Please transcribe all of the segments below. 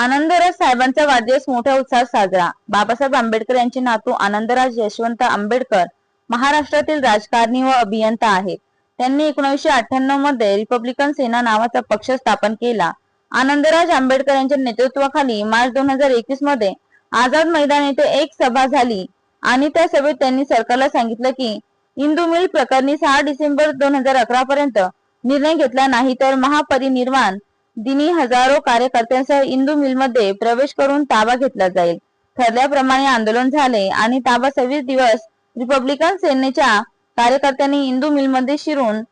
आनंदराज साहेबांचा वाढदिवस मोठ्या उत्साहात साजरा. बाबासाहेब आंबेडकर यांचे नातू आनंदराज यशवंत आंबेडकर महाराष्ट्रातील राजकारणी व अभियंता आहेत. त्यांनी एकोणीसशे अठ्ठ्याण्णवमध्ये रिपब्लिकन सेना नावाचा पक्ष स्थापन केला. आनंदराज आंबेडकर यांच्या नेतृत्वाखाली मार्च दोन हजार एकवीसमध्ये आझाद मैदान येथे एक सभा झाली आणि त्या सभेत त्यांनी सरकारला सांगितलं की इंदू मिल प्रकरणी सहा डिसेंबर दोन हजार अकरा पर्यंत निर्णय घेतला नाही तर महापरिनिर्वाण दिनी हजारो कार्यकर्त्यांसह इंदू मिलमध्ये प्रवेश करून ताबा घेतला जाईल. ठरल्याप्रमाणे आंदोलन झाले आणि ताबा सव्वीस दिवस रिपब्लिकन सेनेच्या कार्यकर्त्यांनी इंदू मिलमध्ये शिरून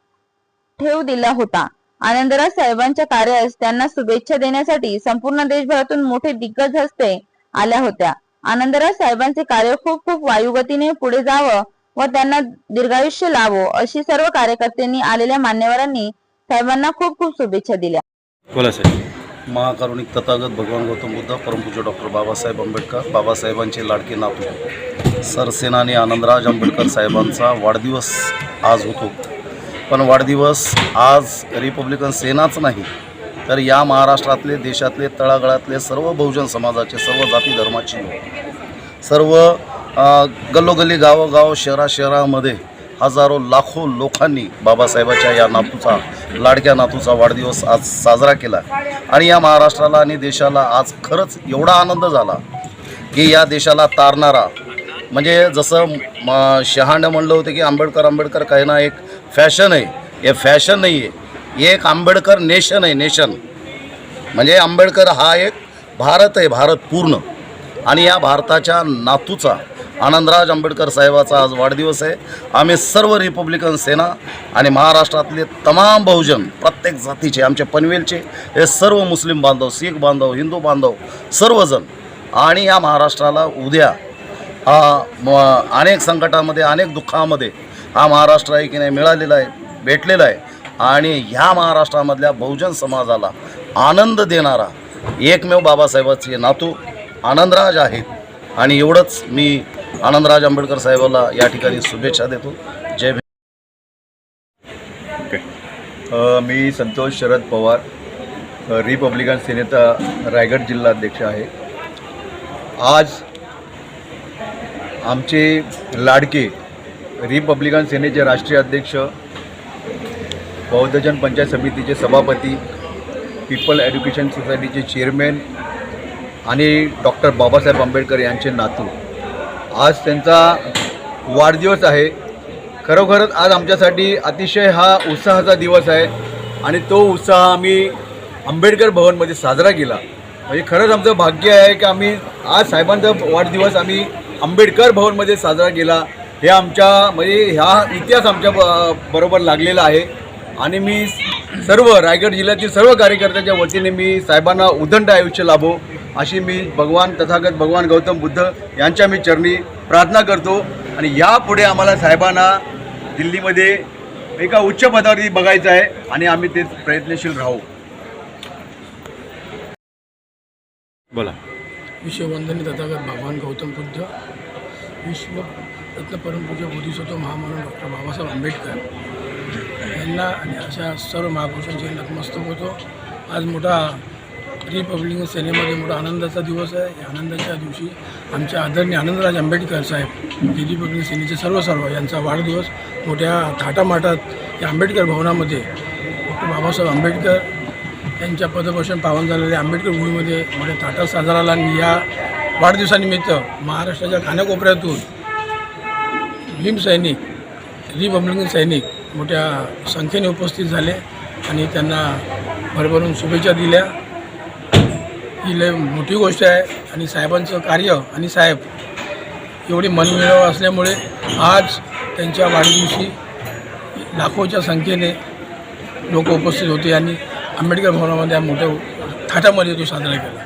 ठेव दिला होता. आनंदराज साहेबांच्या कार्यास त्यांना शुभेच्छा देण्यासाठी संपूर्ण देशभरातून मोठे दिग्गज हस्ते आल्या होत्या. आनंदराज साहेबांचे कार्य खूप खूप वायुगतीने पुढे जावं व त्यांना दीर्घायुष्य लावो अशी सर्व कार्यकर्त्यांनी आलेल्या मान्यवरांनी साहेबांना खूप खूप शुभेच्छा दिल्या. बोला साहेब महाकारुणिक तथागत भगवान गौतम बुद्ध परमपूज्य डॉक्टर बाबासाहेब आंबेडकर बाबासाहेबांचे लाडके नातू सरसेनानी आनंदराज आंबेडकर साहेबांचा वाढदिवस आज होतो. पण वाढदिवस आज रिपब्लिकन सेनाच नाही तर या महाराष्ट्रातले देशातले तळागाळातले सर्व बहुजन समाजाचे सर्व जाती धर्माचे लोक सर्व गल्लोगल्ली गावोगाव शहरा शहरामध्ये हजारो लाखो लोकांनी बाबासाहेबाच्या या नातूचा लाडक्या नातूचा वाढदिवस आज साजरा केला. आणि या महाराष्ट्राला आणि देशाला आज खरंच एवढा आनंद झाला की या देशाला तारणारा म्हणजे जसं म शहाणं म्हणलं होतं की आंबेडकर आंबेडकर काही ना एक फॅशन आहे. हे फॅशन नाही आहे. हे एक आंबेडकर नेशन आहे नेशन. म्हणजे आंबेडकर हा एक भारत आहे भारत पूर्ण. आणि या भारताच्या नातूचा आनंदराज आंबेडकर साहेबाचा आज वाढदिवस आहे. आम्ही सर्व रिपब्लिकन सेना आणि महाराष्ट्रातले तमाम बहुजन प्रत्येक जातीचे आमचे पनवेलचे हे सर्व मुस्लिम बांधव शीख बांधव हिंदू बांधव सर्वजण आणि या महाराष्ट्राला उद्या हा म अनेक संकटामध्ये अनेक दुःखामध्ये हा महाराष्ट्र आहे की नाही मिळालेला आहे भेटलेला आहे. आणि ह्या महाराष्ट्रामधल्या बहुजन समाजाला आनंद देणारा एकमेव बाबासाहेबाचे नातू आनंदराज आहेत. आणि एवढंच मी आनंदराज आंबेडकर साहेबाला या ठिकाणी शुभेच्छा देतो. जय भीम. मी संतोष शरद पवार रिपब्लिकन सेनेचा रायगड जिल्हाध्यक्ष आहे. आज आमचे लाडके रिपब्लिकन सेनेचे राष्ट्रीय अध्यक्ष बौद्धजन पंचायत समितीचे सभापती पीपल एज्युकेशन सोसायटीचे चेअरमॅन आणि डॉक्टर बाबासाहेब आंबेडकर यांचे नातू. आज त्यांचा वाढदिवस आहे. खरोखरच आज आमच्यासाठी अतिशय हा उत्साहाचा दिवस आहे आणि तो उत्साह आम्ही आंबेडकर भवनमध्ये साजरा केला. म्हणजे खरंच आमचं भाग्य आहे की आम्ही आज साहेबांचा वाढदिवस आम्ही आंबेडकर भवनमध्ये साजरा केला. हे आमच्या म्हणजे ह्या इतिहास आमच्या ब- बरोबर लागलेला आहे. आणि मी सर्व रायगड जिल्ह्यातील सर्व कार्यकर्त्यांच्या वतीने मी साहेबांना उदंड आयुष्य लाभो. अशी मी भगवान तथागत भगवान गौतम बुद्ध यांच्या मी चरणी प्रार्थना करतो. आणि यापुढे आम्हाला साहेबांना दिल्लीमध्ये एका उच्च पदावरती बघायचं आहे आणि आम्ही ते प्रयत्नशील राहू. बोला. विश्ववंदनी तथागत भगवान गौतम बुद्ध विश्व रत्न परमपूज्य बोधिसत्व महामानव डॉक्टर बाबासाहेब आंबेडकर यांना आणि अशा सर्व महापुरुषांचे नतमस्तक होतो. आज मोठा रिपब्लिक सेनेमध्ये मोठा आनंदाचा दिवस आहे. या आनंदाच्या दिवशी आमचे आदरणीय आनंदराज आंबेडकर साहेब जे रिपब्लिक सेनेचे सर्व सर्व यांचा वाढदिवस मोठ्या थाटामाटात या आंबेडकर भवनामध्ये डॉक्टर बाबासाहेब आंबेडकर यांच्या पदपोषण पावन झालेल्या आंबेडकर भूमीमध्ये मोठ्या थाटात साजरा आला आणि या वाढदिवसानिमित्त महाराष्ट्राच्या कानाकोपऱ्यातून भीमसैनिक रिपब्लिक रिपब्लिकन सैनिक मोठ्या संख्येने उपस्थित झाले आणि त्यांना भरभरून शुभेच्छा दिल्या. ही लय मोठी गोष्ट आहे आणि साहेबांचं कार्य आणि साहेब एवढी मनमिळव असल्यामुळे आज त्यांच्या वाढदिवशी लाखोच्या संख्येने लोक उपस्थित होते आणि आंबेडकर भवनामध्ये हा मोठ्या थाटामध्ये तो साजरा केला.